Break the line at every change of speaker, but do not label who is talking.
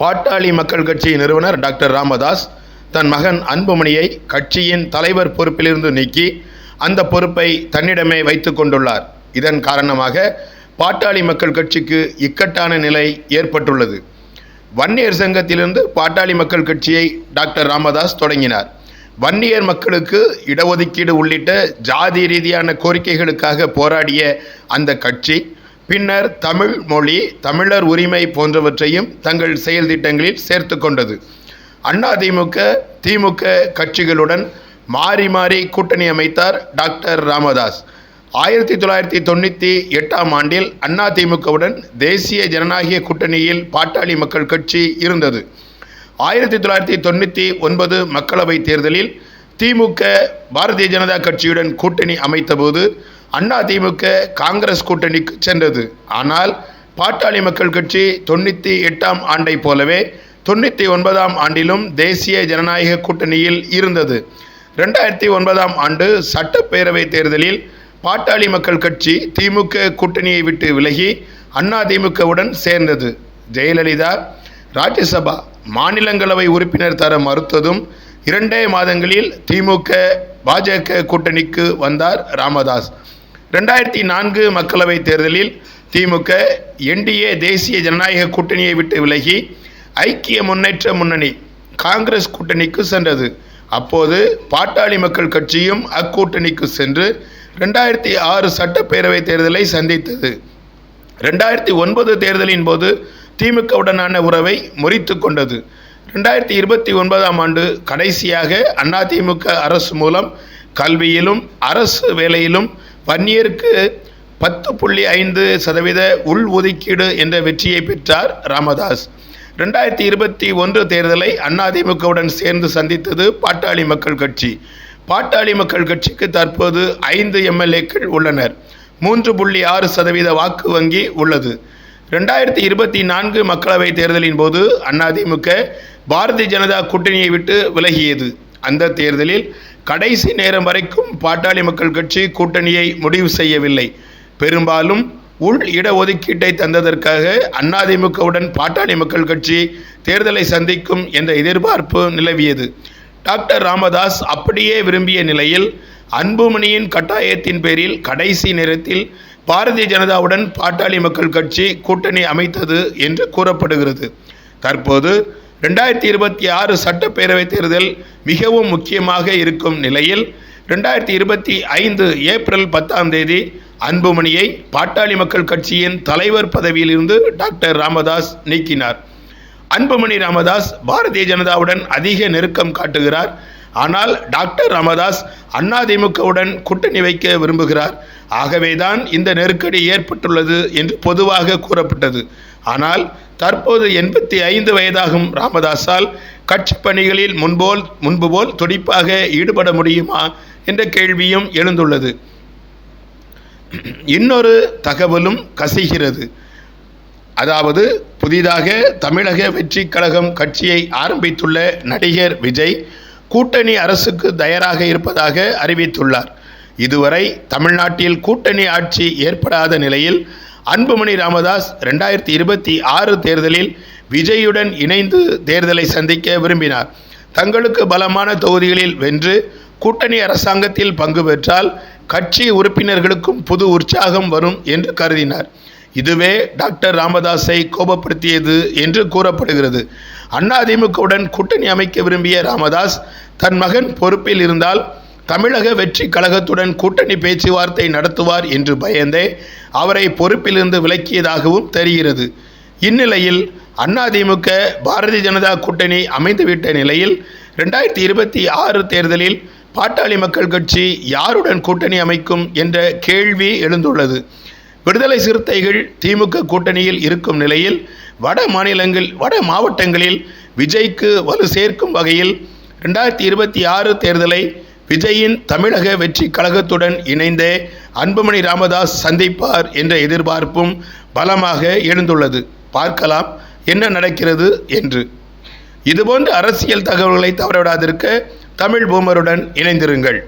பாட்டாளி மக்கள் கட்சி நிறுவனர் டாக்டர் ராமதாஸ் தன் மகன் அன்புமணியை கட்சியின் தலைவர் பொறுப்பிலிருந்து நீக்கி அந்த பொறுப்பை தன்னிடமே வைத்து கொண்டுள்ளார். இதன் காரணமாக பாட்டாளி மக்கள் கட்சிக்கு இக்கட்டான நிலை ஏற்பட்டுள்ளது. வன்னியர் சங்கத்திலிருந்து பாட்டாளி மக்கள் கட்சியை டாக்டர் ராமதாஸ் தொடங்கினார். வன்னியர் மக்களுக்கு இடஒதுக்கீடு உள்ளிட்ட ஜாதி ரீதியான கோரிக்கைகளுக்காக போராடிய அந்த கட்சி பின்னர் தமிழ் மொழி தமிழர் உரிமை போன்றவற்றையும் தங்கள் செயல் திட்டங்களில் சேர்த்து கொண்டது. அதிமுக திமுக கட்சிகளுடன் மாறி மாறி கூட்டணி அமைத்தார் டாக்டர் ராமதாஸ். ஆயிரத்தி தொள்ளாயிரத்தி தொண்ணூற்றி எட்டாம் ஆண்டில் அதிமுகவுடன் தேசிய ஜனநாயக கூட்டணியில் பாட்டாளி மக்கள் கட்சி இருந்தது. ஆயிரத்தி தொள்ளாயிரத்தி தொண்ணூற்றி ஒன்பது மக்களவைத் தேர்தலில் திமுக பாரதிய ஜனதா கட்சியுடன் கூட்டணி அமைத்தபோது அண்ணா திமுக காங்கிரஸ் கூட்டணிக்கு சென்றது. ஆனால் பாட்டாளி மக்கள் கட்சி தொண்ணூற்றி எட்டாம் ஆண்டை போலவே தொண்ணூற்றி ஒன்பதாம் ஆண்டிலும் தேசிய ஜனநாயக கூட்டணியில் இருந்தது. ரெண்டாயிரத்தி ஒன்பதாம் ஆண்டு சட்டப்பேரவை தேர்தலில் பாட்டாளி மக்கள் கட்சி திமுக கூட்டணியை விட்டு விலகி அண்ணா திமுகவுடன் சேர்ந்தது. ஜெயலலிதா ராஜ்யசபா மாநிலங்களவை உறுப்பினர் தர மறுத்ததும் இரண்டே மாதங்களில் திமுக பாஜக கூட்டணிக்கு வந்தார் ராமதாஸ். ரெண்டாயிரத்தி நான்கு மக்களவைத் தேர்தலில் திமுக என்டிஏ தேசிய ஜனநாயக கூட்டணியை விட்டு விலகி ஐக்கிய முன்னேற்ற முன்னணி காங்கிரஸ் கூட்டணிக்கு சென்றது. அப்போது பாட்டாளி மக்கள் கட்சியும் அக்கூட்டணிக்கு சென்று ரெண்டாயிரத்தி ஆறு சட்டப்பேரவை தேர்தலை சந்தித்தது. ரெண்டாயிரத்தி ஒன்பது தேர்தலின் போது திமுகவுடனான உறவை முறித்து கொண்டது. ரெண்டாயிரத்தி இருபத்தி ஒன்பதாம் ஆண்டு கடைசியாக அதிமுக அரசு மூலம் கல்வியிலும் அரசு வேலையிலும் வன்னியருக்கு பத்து புள்ளி ஐந்து சதவீத உள் ஒதுக்கீடு என்ற வெற்றியை பெற்றார் ராமதாஸ். ரெண்டாயிரத்தி இருபத்தி ஒன்று தேர்தலை அதிமுகவுடன் சேர்ந்து சந்தித்தது பாட்டாளி மக்கள் கட்சி. பாட்டாளி மக்கள் கட்சிக்கு தற்போது ஐந்து எம்எல்ஏக்கள் உள்ளனர். மூன்று புள்ளி ஆறு சதவீத வாக்கு வங்கி உள்ளது. ரெண்டாயிரத்தி இருபத்தி நான்கு மக்களவை தேர்தலின் போது அதிமுக பாரதிய ஜனதா கூட்டணியை விட்டு விலகியது. அந்த தேர்தலில் கடைசி நேரம் வரைக்கும் பாட்டாளி மக்கள் கட்சி கூட்டணியை முடிவு செய்யவில்லை. பெரும்பாலும் உள் இடஒதுக்கீட்டை தந்ததற்காக அதிமுகவுடன் பாட்டாளி மக்கள் கட்சி தேர்தலை சந்திக்கும் என்ற எதிர்பார்ப்பு நிலவியது. டாக்டர் ராமதாஸ் அப்படியே விரும்பிய நிலையில் அன்புமணியின் கட்டாயத்தின் பேரில் கடைசி நேரத்தில் பாரதிய ஜனதாவுடன் பாட்டாளி மக்கள் கட்சி கூட்டணி அமைத்தது என்று கூறப்படுகிறது. தற்போது ரெண்டாயிரத்தி இருபத்தி ஆறு சட்டப்பேரவைத் தேர்தல் மிகவும் முக்கியமாக இருக்கும் நிலையில் ரெண்டாயிரத்தி இருபத்தி ஐந்து ஏப்ரல் பத்தாம் தேதி அன்புமணியை பாட்டாளி மக்கள் கட்சியின் தலைவர் பதவியிலிருந்து டாக்டர் ராமதாஸ் நீக்கினார். அன்புமணி ராமதாஸ் பாரதிய ஜனதாவுடன் அதிக நெருக்கம் காட்டுகிறார். ஆனால் டாக்டர் ராமதாஸ் அதிமுகவுடன் கூட்டணி வைக்க விரும்புகிறார். ஆகவேதான் இந்த நெருக்கடி ஏற்பட்டுள்ளது என்று பொதுவாக கூறப்பட்டது. ஆனால் தற்போது எண்பத்தி ஐந்து வயதாகும் ராமதாஸால் கட்சி பணிகளில் முன்போல் முன்பு போல் துடிப்பாக ஈடுபட முடியுமா என்ற கேள்வியும் எழுந்துள்ளது. இன்னொரு தகவலும் கசிகிறது. அதாவது புதிதாக தமிழக வெற்றி கழகம் கட்சியை ஆரம்பித்துள்ள நடிகர் விஜய் கூட்டணி அரசுக்கு தயாராக இருப்பதாக அறிவித்துள்ளார். இதுவரை தமிழ்நாட்டில் கூட்டணி ஆட்சி ஏற்படாத நிலையில் அன்புமணி ராமதாஸ் ரெண்டாயிரத்தி இருபத்தி ஆறு தேர்தலில் விஜயுடன் இணைந்து தேர்தலை சந்திக்க விரும்பினார். தங்களுக்கு பலமான தொகுதிகளில் வென்று கூட்டணி அரசாங்கத்தில் பங்கு பெற்றால் கட்சி உறுப்பினர்களுக்கும் புது உற்சாகம் வரும் என்று கருதினார். இதுவே டாக்டர் ராமதாஸை கோபப்படுத்தியது என்று கூறப்படுகிறது. அதிமுகவுடன் கூட்டணி அமைக்க விரும்பிய ராமதாஸ் தன் மகன் பொறுப்பில் இருந்தால் தமிழக வெற்றி கழகத்துடன் கூட்டணி பேச்சுவார்த்தை நடத்துவார் என்று பயந்தே அவரை பொறுப்பிலிருந்து விலக்கியதாகவும் தெரிகிறது. இந்நிலையில் அதிமுக பாரதிய ஜனதா கூட்டணி அமைந்துவிட்ட நிலையில் ரெண்டாயிரத்தி இருபத்தி ஆறு தேர்தலில் பாட்டாளி மக்கள் கட்சி யாருடன் கூட்டணி அமைக்கும் என்ற கேள்வி எழுந்துள்ளது. விடுதலை சிறுத்தைகள் திமுக கூட்டணியில் இருக்கும் நிலையில் வட மாநிலங்கள் வட மாவட்டங்களில் விஜய்க்கு வலு சேர்க்கும் வகையில் ரெண்டாயிரத்தி இருபத்தி ஆறு தேர்தலை விஜயின் தமிழக வெற்றி கழகத்துடன் இணைந்தே அன்புமணி ராமதாஸ் சந்திப்பார் என்ற எதிர்பார்ப்பும் பலமாக எழுந்துள்ளது. பார்க்கலாம் என்ன நடக்கிறது என்று. இதுபோன்ற அரசியல் தகவல்களை தவறவிடாதிருக்க தமிழ் பூமருடன் இணைந்திருங்கள்.